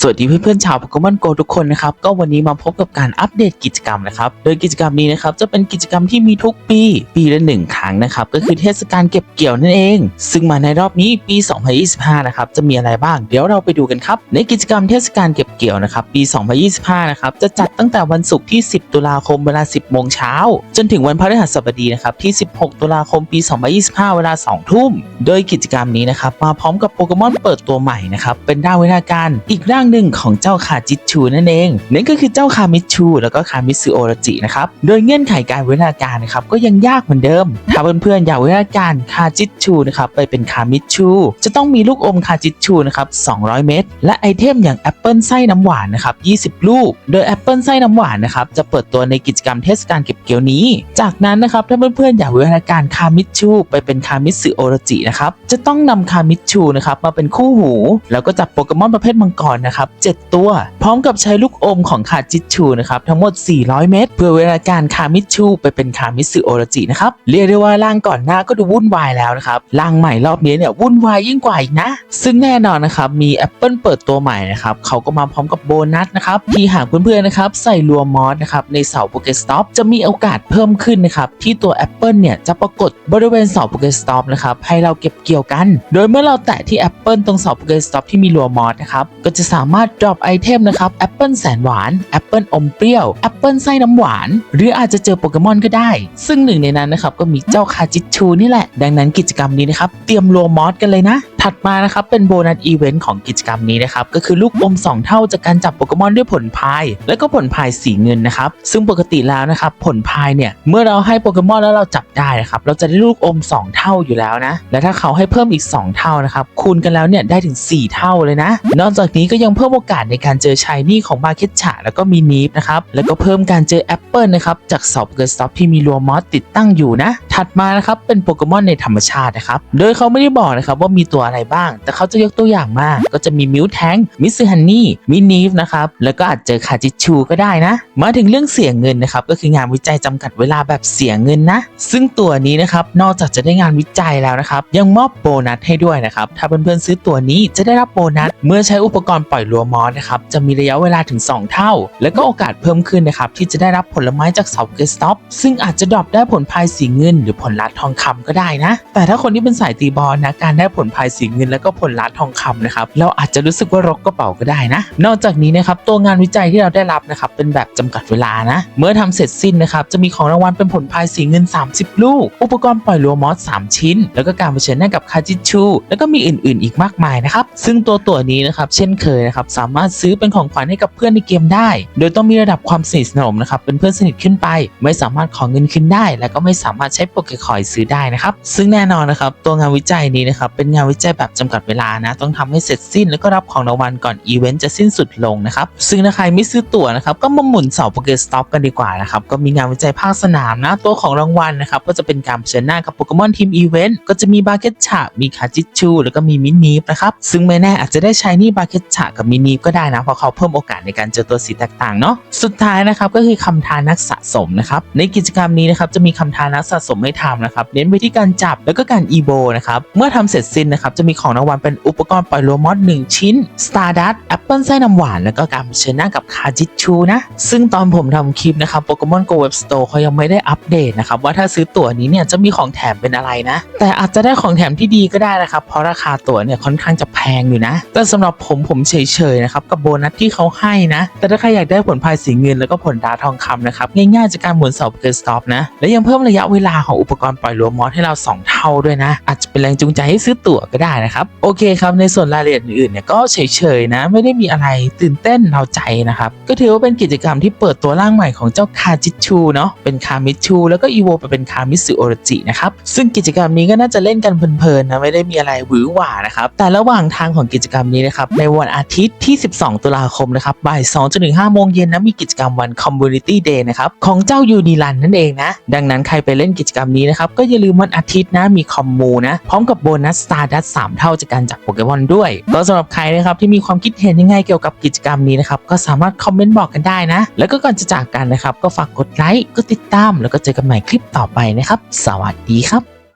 สวัสดีเพื่อนๆชาวโปเกมอนโกทุกคนนะครับก็วันนี้มาพบกับการอัปเดตกิจกรรมนะครับโดยกิจกรรมนี้นะครับจะเป็นกิจกรรมที่มีทุกปีปีละหนึ่งครั้งนะครับก็คือเทศกาลเก็บเกี่ยวนั่นเอง ซึ่งมาในรอบนี้ปี 2025 นะครับจะมีอะไรบ้างเดี๋ยวเราไปดูกันครับในกิจกรรมเทศกาลเก็บเกี่ยวนะครับปี 2025 นะครับจะจัดตั้งแต่วันศุกร์ที่ 10 ตุลาคมเวลา 10 โมงเช้า จนถึงวันพฤหัสบดีนะครับที่ 16 ตุลาคมปี 2025 เวลา 2 ทุ่ม โดยกิจกรรมนี้นะครับมาพร้อมกับโปเกมอนเปิดตัวใหม่นะครับเป็นด้านวิทยาการอีกร่างหนึ่งของเจ้าคาจิชูนั่นเองนั่นก็คือเจ้าคามิชูแล้วก็คามิซึโอรจินะครับโดยเงื่อนไขการเวิทยาการนะครับก็ยังยากเหมือนเดิม ถ้าเพื่อนๆอยากเวิทยาการคาจิชูนะครับไปเป็นคามิชู จะต้องมีลูกอมคาจิชูนะครับ200 เม็ดและไอเทมอย่างแอปเปิลไส้น้ำหวานนะครับ20 ลูก โดยแอปเปิลไส้น้ำหวานนะครับจะเปิดตัวในกิจกรรมเทศกาลเก็บเกี่ยวนี้ จากนั้นนะครับถ้าเพื่อนๆอยากเวิทยาการคามิชูไปเป็นคามิสึโอรจินะครับจะต้องนำคามิชูนะครับมาเป็นคู่หู แล้วก็จับโปเกมอนประเภทมังกรนะครับ7ตัว พร้อมกับใช้ลูกอมของคาจิชูนะครับทั้งหมด 400 เม็ดเพื่อเวลาการคามิชูไปเป็นคามิสึโอรจินะครับเรียกได้ว่าร่างก่อนหน้าก็ดูวุ่นวายแล้วนะครับร่างใหม่รอบนี้เนี่ยวุ่นวายยิ่งกว่าอีกนะ ซึ่งแน่นอนนะครับมีแอปเปิลเปิดตัวใหม่นะครับเขาก็มาพร้อมกับโบนัสนะครับที่หากเพื่อนๆนะครับใส่รัวมอสนะครับในเสาโปเกสต็อปจะมีโอกาสเพิ่มขึ้นนะครับที่ตัวแอปเปิลเนี่ยจะปรากฏบริเวณเสาโปเกสต็อปนะครับให้เราเก็บเกี่ยวกัน โดยเมื่อเราแตะที่แอปเปิลตรงเสาโปเกสต็อปที่มีรัวมอสนะครับก็จะสามารถดรอปไอเทมนะครับแอปเปิลแสนหวานแอปเปิลอมเปรี้ยวแอปเปิลไส้น้ำหวาน หรืออาจจะเจอโปเกมอนก็ได้ ซึ่งหนึ่งในนั้นนะครับก็มีเจ้าคาจิชูนี่แหละ ดังนั้นกิจกรรมนี้นะครับเตรียมรัวมอสกันเลยนะถัดมานะครับเป็นโบนัสอีเวนต์ของกิจกรรมนี้นะครับก็คือลูกอม 2 เท่าจากการจับโปเกมอนด้วยผลพาย และก็ผลพายสีเงินนะครับซึ่งปกติแล้วนะครับผลพายเนี่ยเมื่อเราให้โปเกมอนแล้วเราจับได้นะครับเราจะได้ลูกอม 2 เท่าอยู่แล้วนะและถ้าเขาให้เพิ่มอีก 2 เท่านะครับคูณกันแล้วเนี่ยได้ถึง 4 เท่าเลยนะ นอกจากนี้ก็ยังเพิ่มโอกาสในการเจอชายนี่ของมาเคชฉะแล้วก็มีนีฟนะครับแล้วก็เพิ่มการเจอแอปเปิลนะครับจากเสาโปเกสต็อปที่มีรัวมอสติดตั้งอยู่นะ ถัดมานะครับเป็นโปเกมอนในธรรมชาตินะครับ โดยเขาไม่ได้บอกนะครับว่ามีตัวอะไรบ้าง แต่เขาจะยกตัวอย่างมา ก็จะมีมิวแทงมิสฮันนี่มินีฟนะครับ แล้วก็อาจเจอคาจิชูก็ได้นะ มาถึงเรื่องเสียงเงินนะครับ ก็คืองานวิจัยจำกัดเวลาแบบเสียเงินนะ ซึ่งตัวนี้นะครับ นอกจากจะได้งานวิจัยแล้วนะครับ ยังมอบโบนัสให้ด้วยนะครับ ถ้าเพื่อนๆซื้อตัวนี้จะได้รับโบนัส เมื่อใช้อุปกรณ์ปล่อยรัวมอสนะครับ จะมีระยะเวลาถึง 2 เท่า แล้วก็โอกาสเพิ่มขึ้นนะครับที่จะได้รับผลไม้จากเสาเกสต็อปซึ่งอาจจะดรอปได้ผลพายสีเงินหรือผลลัดทองคำก็ได้นะ แต่ถ้าคนที่เป็นสายตีบอลนะการได้ผลพายสีเงินแล้วก็ผลลัดทองคำนะครับเราอาจจะรู้สึกว่ารกกระเป๋าก็ได้นะ นอกจากนี้นะครับตัวงานวิจัยที่เราได้รับนะครับเป็นแบบจำกัดเวลานะ เมื่อทำเสร็จสิ้นนะครับจะมีของรางวัลเป็นผลพายสีเงิน 30 ลูก อุปกรณ์ปล่อยรัวมอส 3 ชิ้น แล้วก็การเผชิญหน้ากับคาจิชู แล้วก็มีอื่น ๆ อีกมากมายนะครับซึ่งตัวตัวนี้นะครับเช่นเคยนะครับสามารถซื้อเป็นของขวัญให้กับเพื่อนในเกมได้ โดยต้องมีระดับความสนิทสนมนะครับเป็นเพื่อนสนิทขึ้นไป ไม่สามารถขอเงินคืนได้ และก็ไม่สามารถใช้โปเกคอยซื้อได้นะครับ ซึ่งแน่นอนนะครับ ตัวงานวิจัยนี้นะครับ เป็นงานวิจัยแบบจำกัดเวลานะ ต้องทำให้เสร็จสิ้นแล้วก็รับของรางวัลก่อนอีเวนต์จะสิ้นสุดลงนะครับ ซึ่งถ้าใครไม่ซื้อตั๋วนะครับ ก็มาหมุนเสาโปเกสต็อปกันดีกว่านะครับ ก็มีงานวิจัยภาคสนามนะ ตัวของรางวัลนะครับ ก็จะเป็นการเผชิญหน้ากับโปเกมอนทีมอีเวนต์ ก็จะมีบาเกตฉะมีคาจิชู แล้วก็มีมินีฟนะครับ ซึ่งไม่แน่อาจจะได้ใช้นี่บาเกตฉะกับมินีฟก็ได้นะ เพราะเขาเพิ่มโอกาสในการเจอตัวสีแตกต่างเนาะ สุดท้ายนะครับก็คือคำทานนักสะสมนะครับ ในกิจกรรมนี้นะครับจะมีคำทานนักสะสมให้ทำนะครับเน้นไปที่การจับแล้วก็การอีโบนะครับเมื่อทำเสร็จสิ้นนะครับจะมีของรางวัลเป็นอุปกรณ์ปล่อยโลมอส1ชิ้น Stardust แอปเปิลไส้น้ำหวาน แล้วก็การเชิญหน้ากับคาจิชูนะซึ่งตอนผมทำคลิปนะครับโปเกมอนโกเว็บสโตร์เขายังไม่ได้อัปเดตนะครับว่าถ้าซื้อตั๋วนี้เนี่ยจะมีของแถมเป็นอะไรนะ แต่อาจจะได้ของแถมที่ดีก็ได้นะครับเพราะราคาตั๋วเนี่ยค่อนข้างจะแพงอยู่นะ แต่สำหรับผมผมเฉยๆนะครับกับโบนัสที่เขาให้นะ แต่ถ้าใครอยากได้ผลพายสีเงินแล้วก็ผลดาทองคำนะครับง่ายๆจากการหมุนเสาเกสต็อปนะและยังเพิ่มระยะเวลาของอุปกรณ์ปล่อยรัวมอสให้เรา 2 เท่าด้วยนะ อาจจะเป็นแรงจูงใจให้ซื้อตั๋วก็ได้นะครับ โอเคครับ ในส่วนรายละเอียดอื่นเนี่ยก็เฉยๆนะ ไม่ได้มีอะไรตื่นเต้นเราใจนะครับ ก็ถือว่าเป็นกิจกรรมที่เปิดตัวร่างใหม่ของเจ้าคาจิชูเนาะเป็นคามิชูแล้วก็อีโวไปเป็นคามิสึโอรจินะครับซึ่งกิจกรรมนี้ก็น่าจะเล่นกันเพลินๆนะไม่ได้มีอะไรหวือหวานะครับแต่ระหว่างทางของกิจกรรมนี้นะครับในวันอาทิตย์ที่ 12 ตุลาคมนะครับบ่าย2จนถึง5โมงเย็นนะมีกิจกรรมวัน Community Day นะครับของเจ้ายูดีลันนั่นเองนะดังนั้นใครไปเล่นกิจกรรมนี้นะครับ ก็อย่าลืมวันอาทิตย์นะมีคอมมูนะ พร้อมกับโบนัสสตาร์ดัสสามเท่าจากการจับโปเกมอนด้วยก็สำหรับใครนะครับที่มีความคิดเห็นยังไงเกี่ยวกับกิจกรรมนี้นะครับก็สามารถคอมเมนต์บอกกันได้นะ แล้วก็ก่อนจะจากกันนะครับก็ฝากกดไลค์กดติดตาม แล้วก็เจอกันใหม่คลิปต่อไปนะครับ สวัสดีครับ